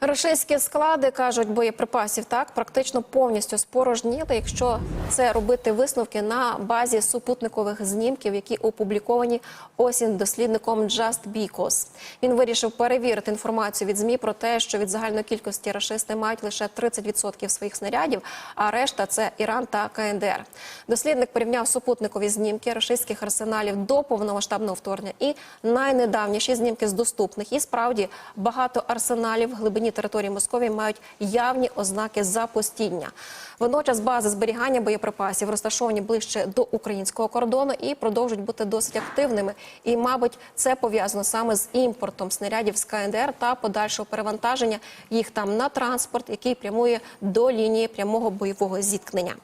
Рашистські склади кажуть боєприпасів так практично повністю спорожніли, якщо це робити висновки на базі супутникових знімків, які опубліковані осінь дослідником Just Because. Він вирішив перевірити інформацію від змі про те, що від загальної кількості рашисти мають лише 30% своїх снарядів, а решта це Іран та КНДР. Дослідник порівняв супутникові знімки рашистських арсеналів до повномасштабного вторгнення і найнедавніші знімки з доступних. І справді багато арсеналів глибині території Московії мають явні ознаки запустіння. Водночас бази зберігання боєприпасів розташовані ближче до українського кордону і продовжують бути досить активними. І, мабуть, це пов'язано саме з імпортом снарядів з КНДР та подальшого перевантаження їх там на транспорт, який прямує до лінії прямого бойового зіткнення.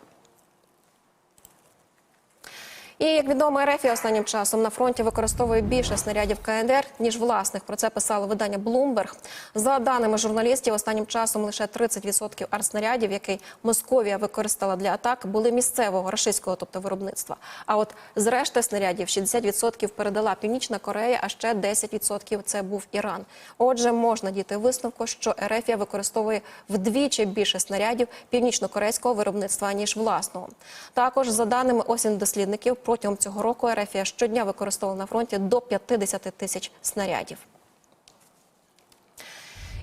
І як відомо, РФ останнім часом на фронті використовує більше снарядів КНДР ніж власних. Про це писало видання Bloomberg. За даними журналістів, останнім часом лише 30% артснарядів, які Московія використала для атак, були місцевого рашистського, тобто виробництва. А от з решти снарядів 60% передала Північна Корея, а ще 10% це був Іран. Отже, можна діти висновку, що РФ використовує вдвічі більше снарядів північно-корейського виробництва ніж власного. Також за даними осінь дослідників, протягом цього року РФ щодня використовувала на фронті до 50 тисяч снарядів.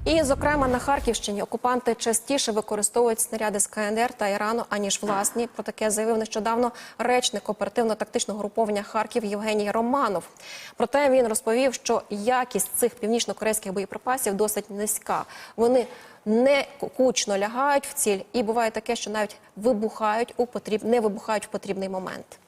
І, зокрема, на Харківщині окупанти частіше використовують снаряди з КНДР та Ірану, аніж власні. Про таке заявив нещодавно речник оперативно-тактичного груповання Харків Євгеній Романов. Проте він розповів, що якість цих північно-корейських боєприпасів досить низька. Вони не кучно лягають в ціль, і буває таке, що навіть вибухають у потріб... не вибухають в потрібний момент.